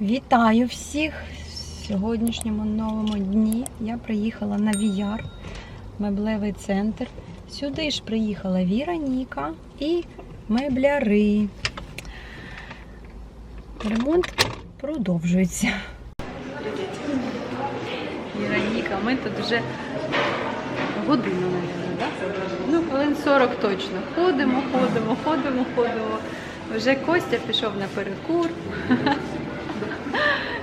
Вітаю всіх в сьогоднішньому новому дні. Я приїхала на VR, меблевий центр. Сюди ж приїхала Віроніка і мебляри. Ремонт продовжується. Віроніка, ми тут вже годину, мабуть? Ну, хвилин 40 точно. Ходимо, ходимо, ходимо, ходимо. Вже Костя пішов на перекур.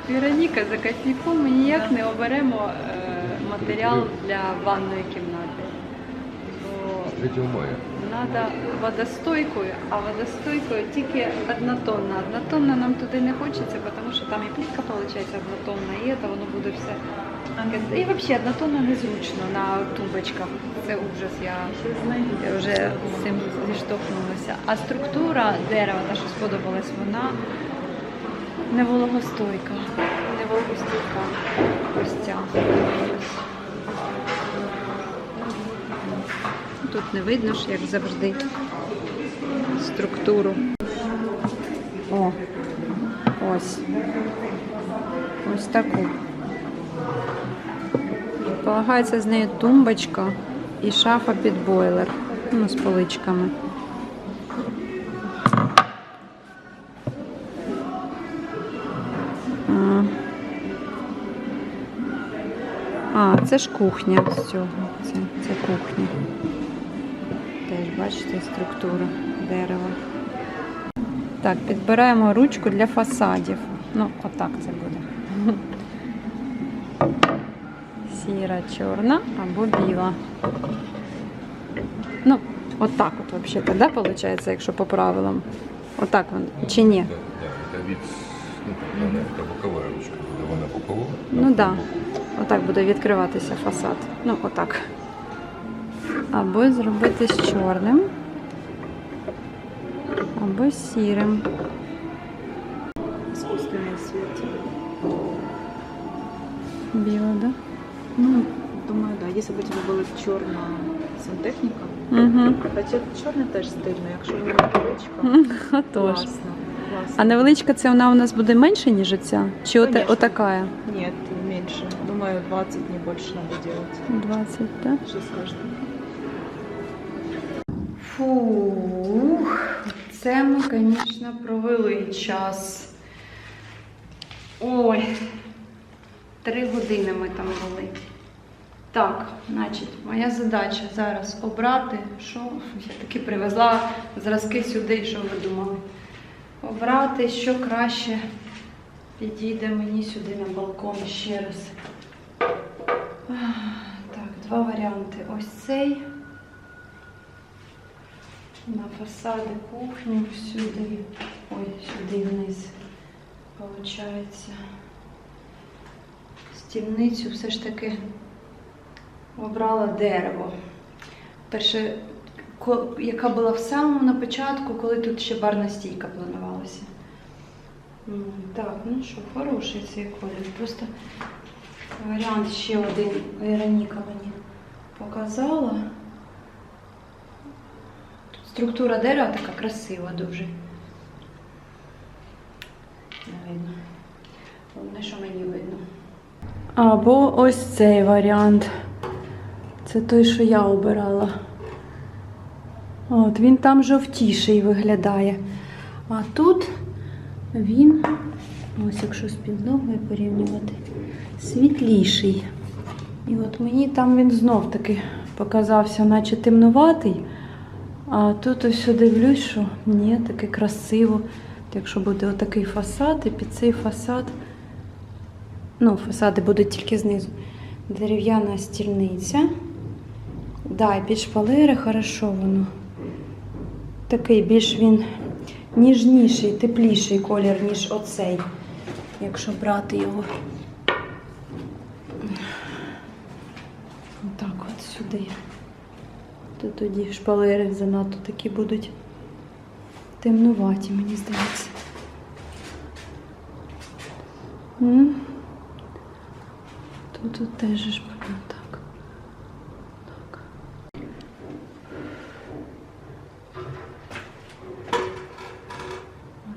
Віроніка за кофійком ми ніяк не оберемо е, матеріал для ванної кімнати. Треба водостойкою, а водостойкою тільки однотонна. Однотонна нам туди не хочеться, тому що там і плітка виходить однотонна, і це воно буде все. І взагалі однотонна незручно на тумбочках. Це ужас. Я, я вже з цим зіштовхнулася. А структура дерева, та що сподобалась, вона не вологостойка. Не вологостійка. Ось ця. Тут не видно ж, як завжди, структуру. О, ось. Ось таку. Полагається з нею тумбочка і шафа під бойлер. Ну, з поличками. Це ж кухня з цього. Це, це кухня. Теж бачите структура дерева. Так, підбираємо ручку для фасадів. Ну, отак це буде. Сіра, чорна або біла. Ну, отак от взагалі, да, виходить, якщо по правилам. Отак він. Чи ні? Это вид, ну, она, это боковая ручка. Вона бокова. Ну так. Да. Отак буде відкриватися фасад. Ну, отак. Або зробити з чорним, або з сірим. Искусственный свет. Біло, да? Ну, думаю, да. Если бы у тебя была черная сантехніка, Угу. хоча чорне теж стильно, якщо вона невеличка, Отож. класно. А невеличка це вона у нас буде менше, ніж оця? Чи ота, Конечно. отакая? Нет, меньше. Думаю, 20 не больше надо делать. 20, так? Что скажешь? Фух, це ми, звісно, провели час. Ой, три години ми там були. Так, значить, моя задача зараз обрати, що я таки привезла зразки сюди, що ви думали. Обрати, що краще підійде мені сюди на балкон ще раз. Так, два варіанти. Ось цей на фасади кухню сюди, ой, сюди вниз, виходить. Стільницю все ж таки обрала дерево. Перше, яка була в самому на початку, коли тут ще барна стійка планувалася. Так, ну що, хороший цей колір. Просто варіант ще один Вероніка мені показала. Структура дерева така красива дуже. Не видно. Головне, що мені видно. Або ось цей варіант. Це той, що я обирала. От, він там жовтіший виглядає. А тут він, ось якщо з підлогою порівнювати, світліший. І от мені там він знов таки показався, наче темнуватий. А тут ось дивлюсь, що ні, таке красиво. Якщо буде отакий фасад, і під цей фасад, ну, фасади будуть тільки знизу. Дерев'яна стільниця. Да, під шпалери хорошо воно. Такий більш він ніжніший, тепліший колір, ніж оцей, якщо брати його. Отак от сюди. То тоді шпалери занадто такі будуть темнуваті, мені здається. Тут, тут теж ж прямо так.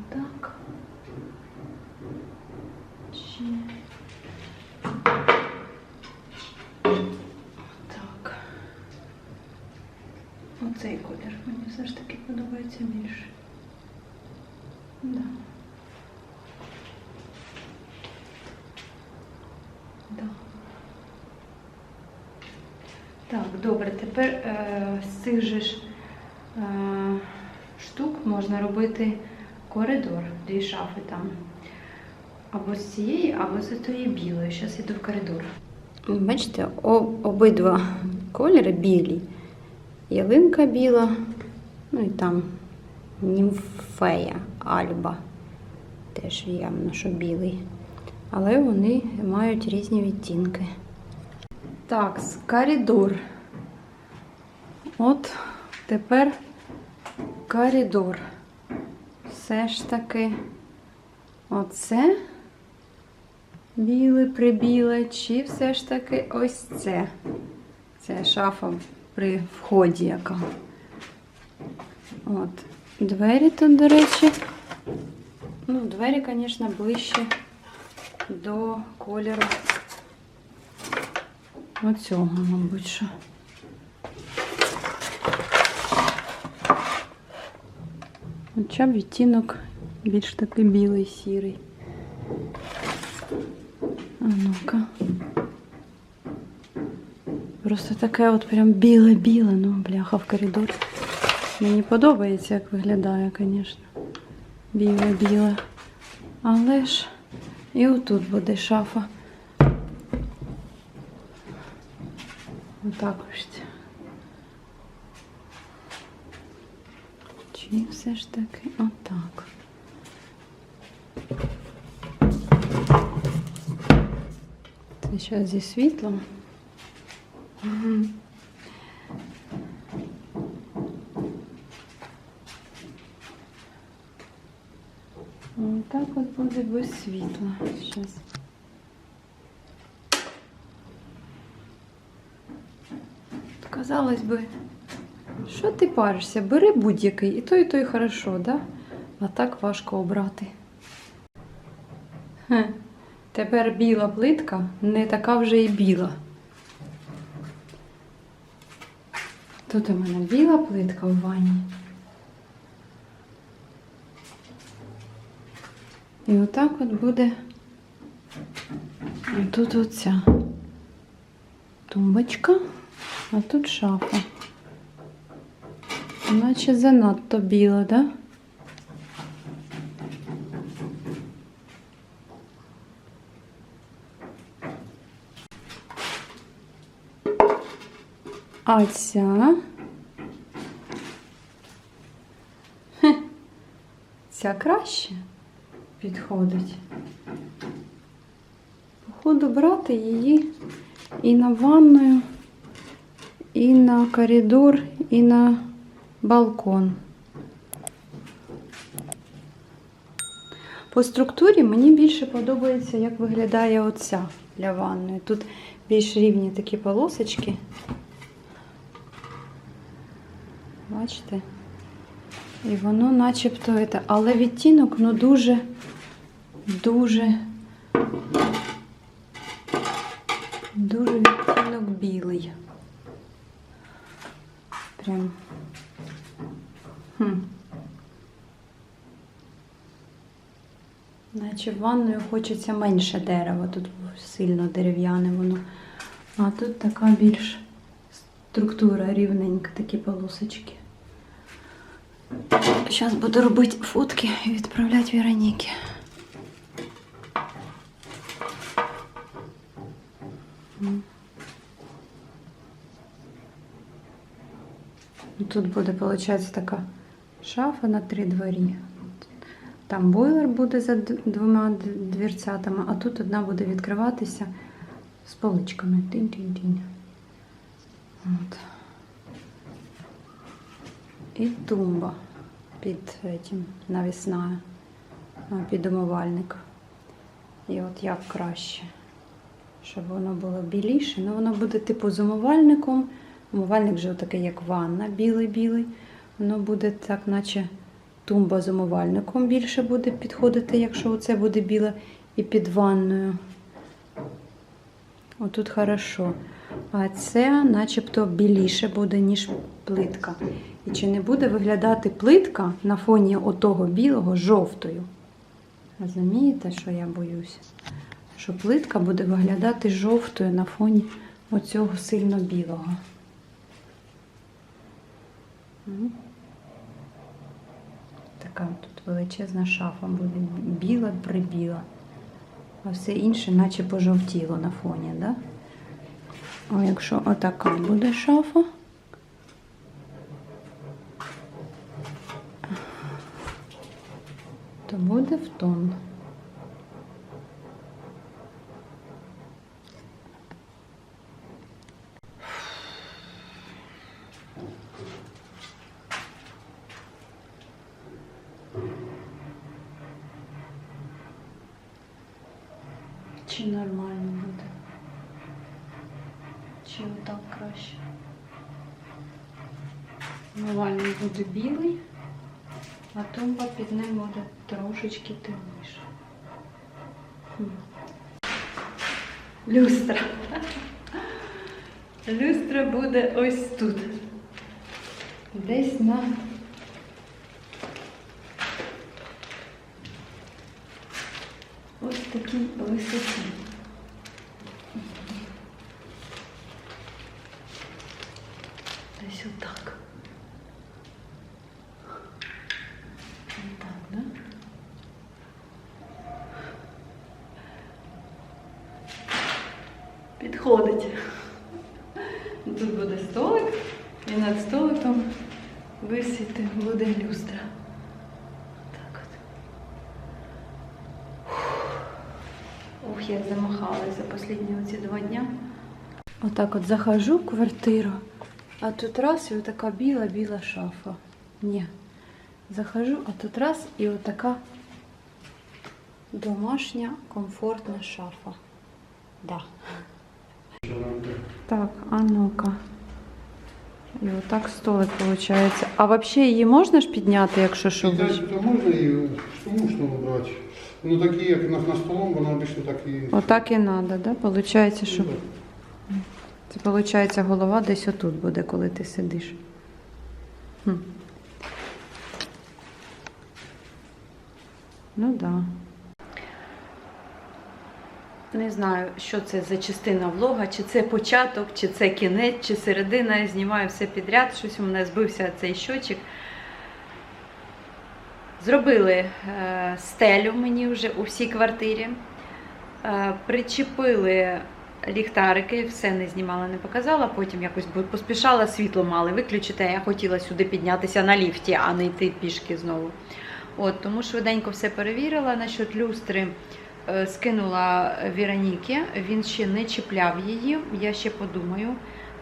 Так. Отак. Оцей колір мені все ж таки подобається більше. Да. Да. Так, добре, тепер е, з цих же ж е, штук можна робити коридор, дві шафи там. Або з цієї, або з тої білої. Зараз йду в коридор. Бачите, обидва кольори білі. Ялинка біла, ну і там німфея Альба. Теж явно, що білий. Але вони мають різні відтінки. Так, коридор. От тепер коридор. Все ж таки оце біле прибіле, чи все ж таки ось це. Це шафа при вході яка. От. Двері тут, до речі. Ну, двері, звісно, ближче до кольору оцього, мабуть, що. Хоча б відтінок більш такий білий, сірий. А ну-ка. Просто таке от прям біле-біле, ну, бляха в коридор. Мені подобається, як виглядає, звісно. Біле-біле. Але ж і отут буде шафа. Отак ось. Чи все ж таки отак. Це зараз зі світлом. Мгм. Так от буде без світла. Зараз. Казалось би, що ти паришся? Бери будь-який, і той, і той хорошо, да? А так важко обрати. Хе. Тепер біла плитка не така вже і біла. Тут у мене біла плитка в ванні. І отак от буде тут оця тумбочка, а тут шафа. Наче занадто біла, да? А ця. Ця краще підходить. Походу брати її і на ванною, і на коридор, і на балкон. По структурі мені більше подобається, як виглядає оця для ванної. Тут більш рівні такі полосочки. Бачите? І воно начебто, це, але відтінок ну дуже, дуже, дуже відтінок білий. Прям. Хм. Наче в ванною хочеться менше дерева, тут сильно дерев'яне воно. А тут така більш структура рівненька, такі полосочки. Зараз буду робити фотки і відправляти Вероніки. М. Тут буде, виходить, така шафа на три дворі. Там бойлер буде за двома д- дверцятами, а тут одна буде відкриватися з поличками. Тінь-тінь-тінь. От. І тумба під этим навісна, під умивальник. І от як краще, щоб воно було біліше. Ну, воно буде типу з умивальником. Умивальник вже такий, як ванна, білий-білий. Воно буде так, наче тумба з умивальником більше буде підходити, якщо оце буде біле і під ванною. Отут хорошо. А це начебто біліше буде, ніж плитка. І чи не буде виглядати плитка на фоні отого білого жовтою? Розумієте, що я боюся? Що плитка буде виглядати жовтою на фоні оцього сильно білого. Така тут величезна шафа буде біла прибіла. А все інше наче пожовтіло на фоні, да? А якщо отака буде шафа. То буде в тон. Чи нормально буде? Чи отак краще? Нормальний буде білий, а тумба під ним буде трошечки темніше. Люстра. Люстра буде ось тут. Десь на ось такій висоті. Десь отак. Отак, да? Підходить. Тут буде столик, і над столиком висіти буде люстра. Так от. Ух, я замахалась за останні оці два дня. Отак от захожу в квартиру, а тут раз і отака біла-біла шафа. Ні. Захожу, а тут раз і отака домашня комфортна шафа. Да. Так, а ну-ка. І отак столик виходить. А взагалі її можна ж підняти, якщо що? Вище? то можна що можна брати. Ну такі, як на, на столом, вона обично так і. Отак і треба, да? Получається, що це виходить голова десь отут буде, коли ти сидиш. Хм. Ну так. Да. Не знаю, що це за частина влога, чи це початок, чи це кінець, чи середина. Я знімаю все підряд. Щось у мене збився цей щочик. Зробили е, стелю мені вже у всій квартирі. Е, причепили ліхтарики, все не знімала, не показала. Потім якось поспішала, світло мали виключити. Я хотіла сюди піднятися на ліфті, а не йти пішки знову. От, тому швиденько все перевірила. Насчет люстри скинула Вероніки, він ще не чіпляв її. Я ще подумаю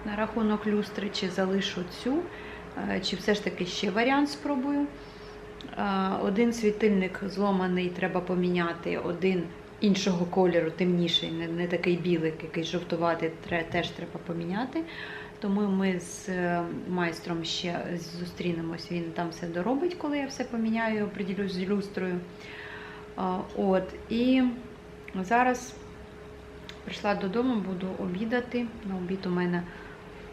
на рахунок люстри, чи залишу цю, е, чи все ж таки ще варіант спробую. Е, Один світильник зломаний, треба поміняти, один іншого кольору, темніший, не, не такий білий, якийсь жовтуватий, теж треба поміняти. Тому ми з е, майстром ще зустрінемось, він там все доробить, коли я все поміняю, оприділюсь з люстрою. От, і зараз прийшла додому, буду обідати. На обід у мене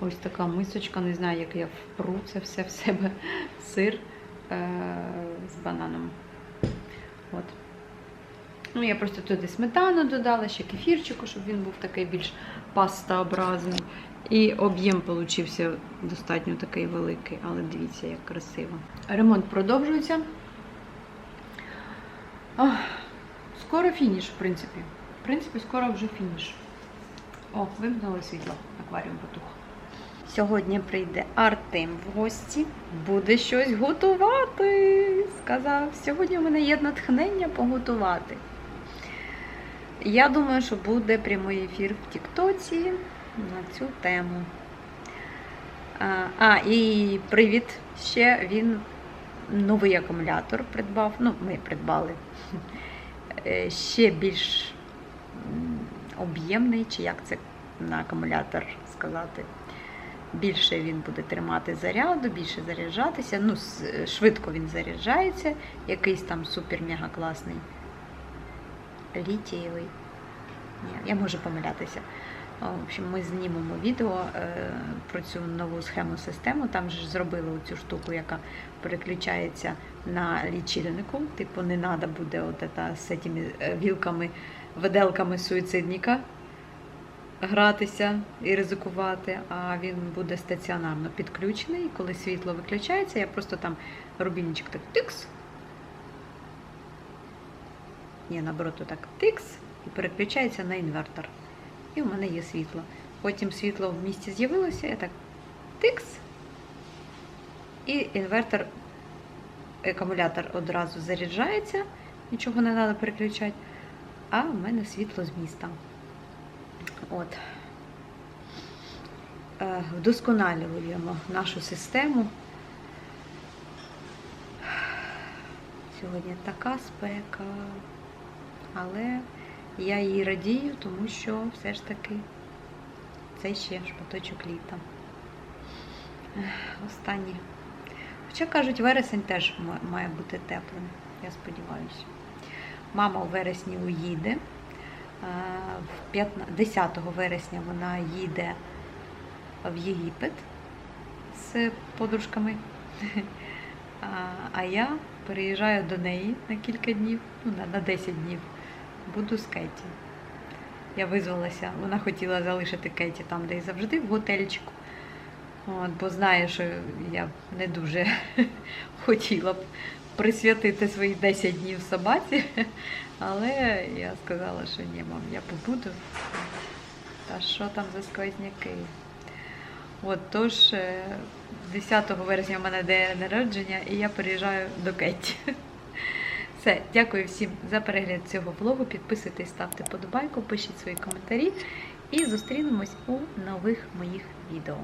ось така мисочка, не знаю, як я впру це все в себе, сир е- з бананом. От. Ну, я просто туди сметану додала, ще кефірчику, щоб він був такий більш пастообразний. І об'єм получився достатньо такий великий, але дивіться, як красиво. Ремонт продовжується. Ах, скоро фініш, в принципі. В принципі, скоро вже фініш. О, вимкнули світло, акваріум потух. Сьогодні прийде Артем в гості, буде щось готувати. Сказав, сьогодні у мене є натхнення поготувати. Я думаю, що буде прямий ефір в Тіктоці на цю тему. А, і привіт ще він новий акумулятор придбав. Ну, ми придбали. Е, Ще більш об'ємний, чи як це на акумулятор сказати. Більше він буде тримати заряду, більше заряджатися. Ну, швидко він заряджається. Якийсь там супер-мега класний літієвий. Ні, я можу помилятися. В общем, ми знімемо відео е, про цю нову схему систему. Там ж зробили цю штуку, яка переключається на лічильнику. Типу, не треба буде от ета з цими е, вілками, виделками суїцидника гратися і ризикувати, а він буде стаціонарно підключений. І коли світло виключається, я просто там рубільничок так тикс. Ні, наоборот, так тикс і переключається на інвертор. І в мене є світло. Потім світло в місті з'явилося, я так тикс. І інвертор, акумулятор одразу заряджається, нічого не треба переключати. А в мене світло з міста. От. Е, Вдосконалюємо нашу систему. Сьогодні така спека, але я їй радію, тому що все ж таки це ще шматочок літа. Останні. Хоча кажуть, вересень теж має бути теплим, я сподіваюся. Мама у вересні уїде. Е, в 15 10 вересня вона їде в Єгипет з подружками. А, я переїжджаю до неї на кілька днів, ну, на 10 днів. Буду з Кеті. Я визвалася, вона хотіла залишити Кеті там, де і завжди, в готельчику. От, бо знає, що я не дуже хотіла б присвятити свої 10 днів собаці. Але я сказала, що ні, мам, я побуду. Та що там за сквозняки? От тож, е, 10 вересня в мене день народження, і я переїжджаю до Кетті. Все, дякую всім за перегляд цього влогу. Підписуйтесь, ставте подобайку, пишіть свої коментарі і зустрінемось у нових моїх відео.